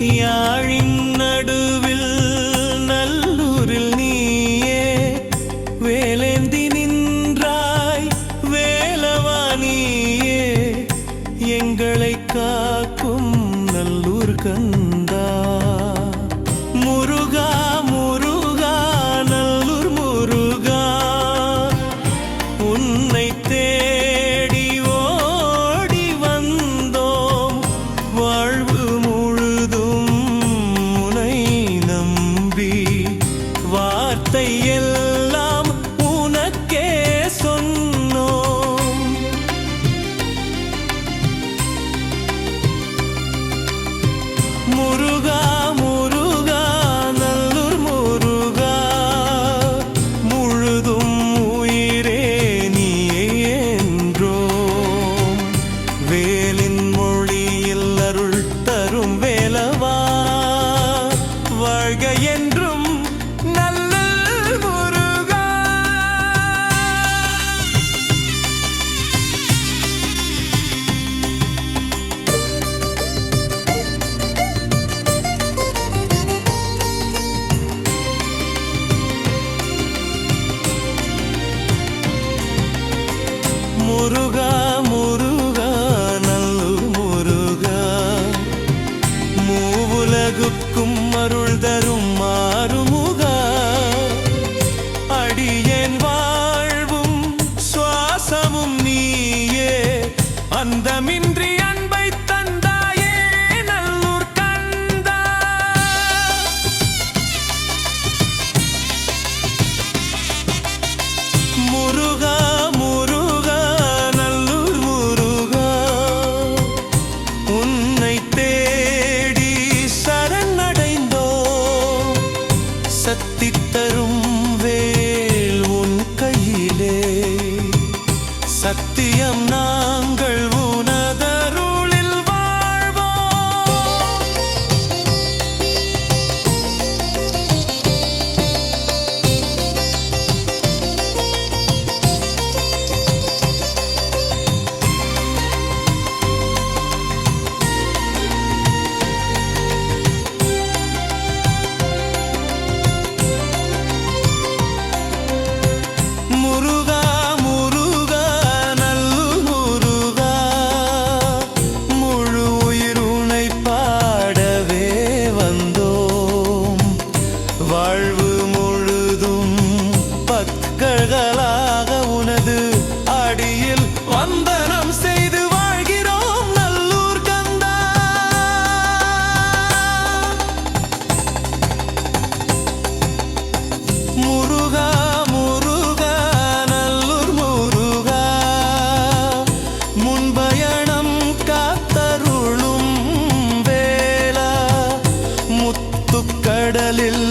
யாழின் நடுவில் நல்லூரில் நீயே வேலேந்தி நின்றாய் வேலவாணியே எங்களை காக்கும் நல்லூர் கண் என்றும் நல்ல முருகா. முருகா. சக்தி வேல் உன் கையிலே சத்தியம் நாங்கள் நாளாக உனது அடியில் வந்தனம் செய்து வாழ்கிறோம் நல்லூர் கந்தா. முருகா முருகா நல்லூர் முருகா. முன்பயணம் காத்தருளும் வேளா. முத்துக்கடலில்